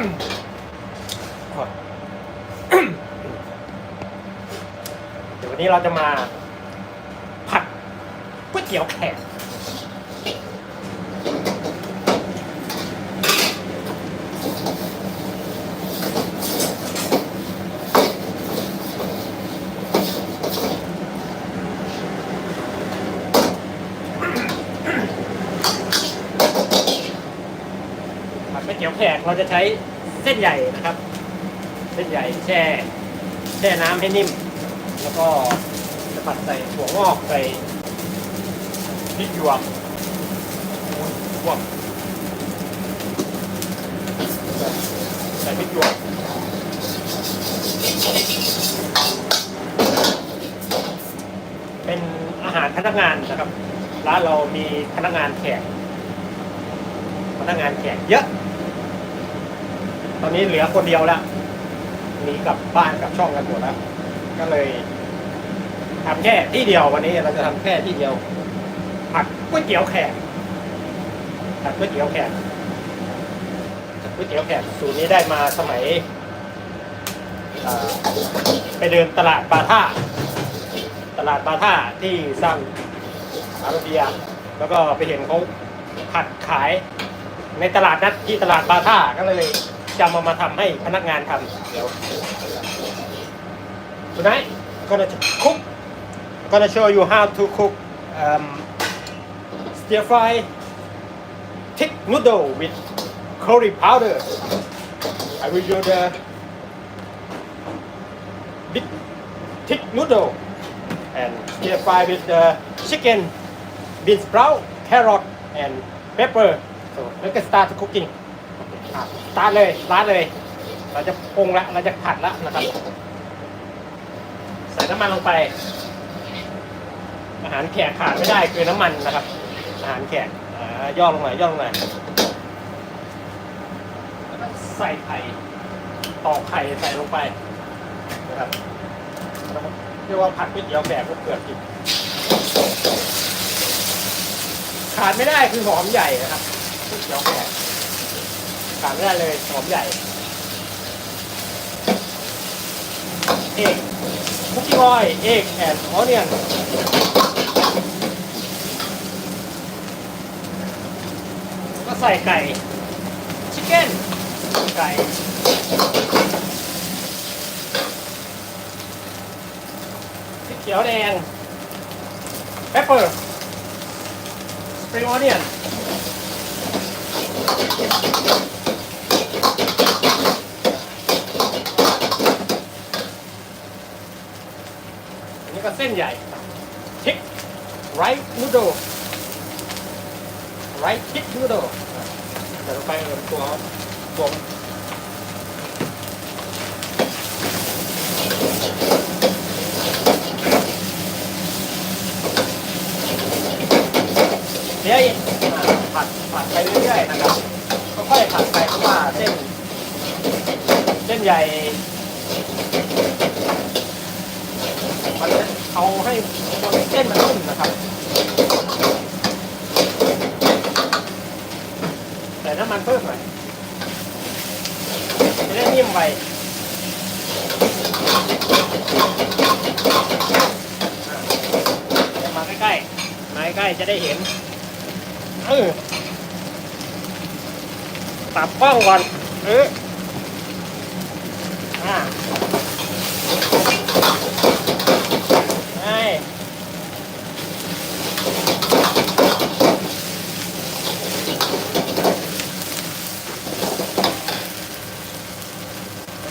เดี๋ยววันนี้เราจะมา ผัดก๋วยเตี๋ยวแขกผัดก๋วยเตี๋ยวแขกเราจะใช้ ส้นใหญ่นะครับ เส้นใหญ่แช่แช่น้ำให้นิ่ม แล้วก็จะผัดใส่ถั่วงอกใส่พริกหยวกหยวกใส่พริกหยวกเป็นอาหารพนักงานนะครับ ร้านเรามีพนักงานแขกพนักงานแขกเยอะ ตอนนี้เหลือคนเดียวแล้วหนีกลับบ้านกลับช่องกันหมดแล้ว ก็เลยทำแค่ที่เดียววันนี้เราจะทำแค่ที่เดียว ผัดก๋วยเตี๋ยวแขกผัดก๋วยเตี๋ยวแขกผัดก๋วยเตี๋ยวแขกสูตรนี้ได้มาสมัยไปเดินตลาดปาท่า ตลาดปาท่าที่สร้างอาราเบียแล้วก็ไปเห็นเขาผัดขายในตลาดนัดที่ตลาดบาท่าก็เลย จะมามาทำให้พนักงานทำเดี๋ยว Tonight gonna cook gonna show you how to cook um, stir fry thick noodle with curry powder I will show the big thick noodle and stir fry with the chicken bean sprout carrot and pepper so let's start cooking อะ start เลย start เลย เราจะปรุงละเราจะผัดละนะครับ ใส่น้ำมันลงไป อาหารแขกขาดไม่ได้คือน้ำมันนะครับ อาหารแขกอ่าย่อลงหน่อยย่อลงหน่อยแล้วก็ใส่ไข่ตอกไข่ใส่ลงไปนะครับเรียกว่าผัดก๋วยเตี๋ยวแบบลูกเผือกกินขาดไม่ได้คือหอมใหญ่นะครับก๋วยเตี๋ยวแบบ ขาดไม่ได้เลยหอมใหญ่เอกคุกกี้ออยเอกแอนออเนียนก็ใส่ไก่ ชิคเก้นไก่พริกเขียวแดงเปปเปอร์สปริงออเนียน นี่ก็เส้นใหญ่พริกไรซ์นูโดไรซ์พริกนูโดเดี๋ยวเราไปเอาตัวตัวเดี๋ยวผัดผัดไปเรื่อยๆนะครับค่อยๆผัดไปเพราะว่าเส้นเส้นใหญ่ มันจะเอาให้เส้นมันนุ่มนะครับ แต่น้ำมันเพิ่มหน่อยจะได้นิ่มไวมาใกล้ๆมาใกล้ๆจะได้เห็นเออตับกล้องก่อนเอออ่า ใช่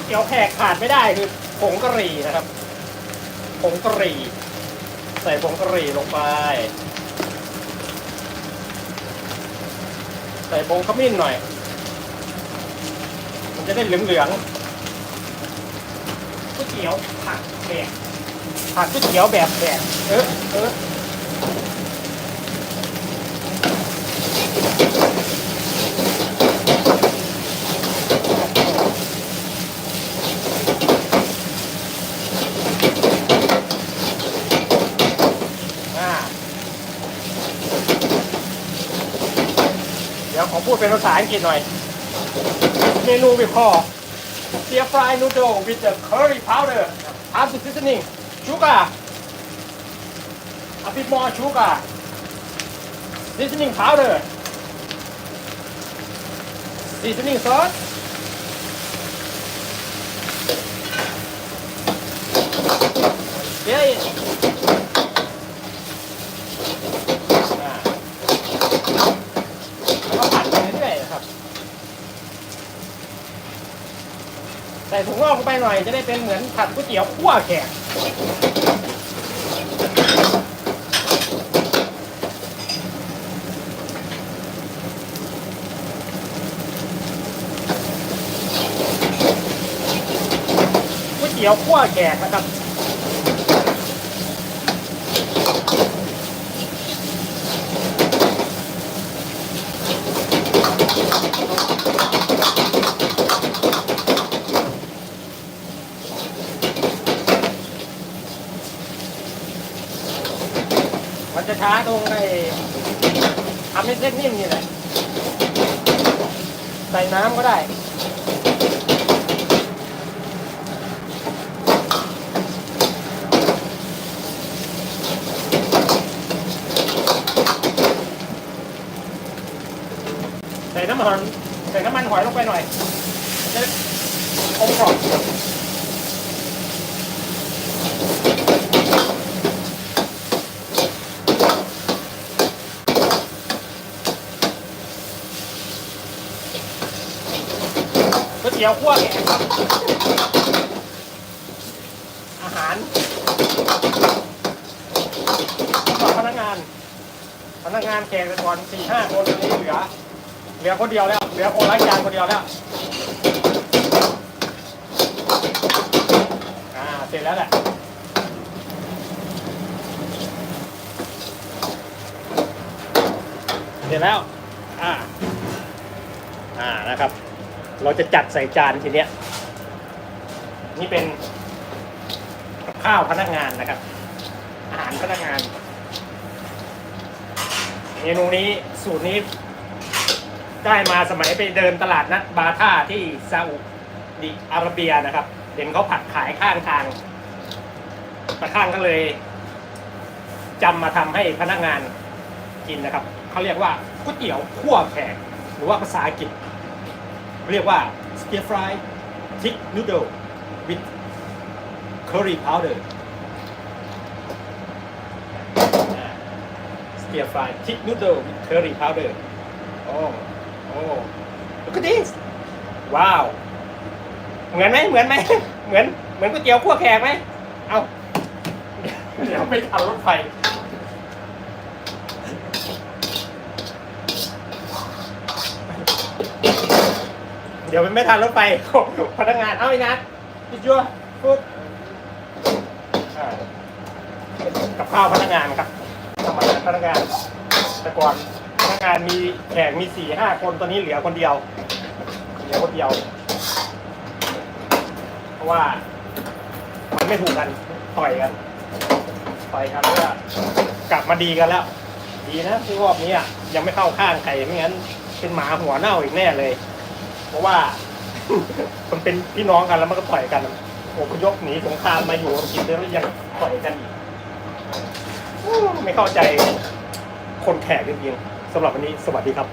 เกี๊ยวแขกขาดไม่ได้คือผงกะหรี่นะครับ ผงกะหรี่ ใส่ผงกะหรี่ลงไป ใส่ผงขมิ้นหน่อย มันจะได้เหลืองๆก๋วยเตี๋ยวผัดแขกผัดก๋วยเตี๋ยวแบบแบบเออเอออ่าเดี๋ยวขอ พูดเป็นภาษาอังกฤษหน่อย เมนูไปคอ stir fry noodle with the curry powder add to seasoning sugar a bit more sugar seasoning powder seasoning sauce เย้อ่าแล้วก็ผัดไปเรื่อยๆนะครับ ใส่ถุงงอก ลงไปหน่อยจะได้เป็นเหมือนผัดก๋วยเตี๋ยวคั่วแขกก๋วยเตี๋ยวคั่วแขกนะครับ มันจะ ช้าตรงไอ้ทำให้เส้นนิ่มนี่แหละใส่น้ำก็ได้ใส่น้ำมันใส่น้ำมันหอยลงไปหน่อยจะอมกรอบียวคั่วแกงครับ อาหารสำหรับพนักงาน พนักงานแขกแต่ก่อนสี่ห้าคนตอนนี้เหลือ เหลือคนเดียวแล้ว เหลือคนล้างจานคนเดียวแล้ว อ่า เสร็จแล้วแหละเสร็จแล้ว อ่า อ่า นะครับ เราจะจัดใส่จานทีเนี้ยนี่เป็นข้าวพนักงานนะครับ อาหารพนักงานเมนูนี้สูตรนี้ ได้มาสมัยไปเดินตลาดนัดบาท่าที่ซาอุดิอาระเบียนะครับเห็นเขาผัดขายข้างทางตะข้างก็เลยจำมาทำให้พนักงานกินนะครับเขาเรียกว่าก๋วยเตี๋ยวคั่วแขกหรือว่าภาษาอังกฤษ เรียกว่า stir fry thick noodle with curry powder stir fry thick noodle with curry powder โอ้โอ้ look at this ว้าวเหมือนไหมเหมือนไหมเหมือนเหมือนก๋วยเตี๋ยวคั่วแขกไหมเอาเดี๋ยวไม่ทันรถไฟ เดี๋ยวไม่ทันรถไฟพนักงาน เอาไอ้นัทพี่จัวพูดอ่ากับข้าวพนักงานครับทำอาหารพนักงาน แต่ก่อนพนักงานมีแขกมีสี่ห้าคนตอนนี้เหลือคนเดียว เหลือคนเดียว เพราะว่ามันไม่ถูกกันต่อยกันต่อยกันแล้วก็กลับมาดีกันแล้ว ดีนะที่รอบนี้อะยังไม่เข้าข้างใครไม่งั้นเป็นหมาหัวเน่าอีกแน่เลย เพราะว่า มันเป็นพี่น้องกันแล้วมันก็ต่อยกันอพยพหนีสงครามมาอยู่อังกฤษแล้วยังต่อยกันอีกไม่เข้าใจคนแขกจริงๆสำหรับวันนี้สวัสดีครับ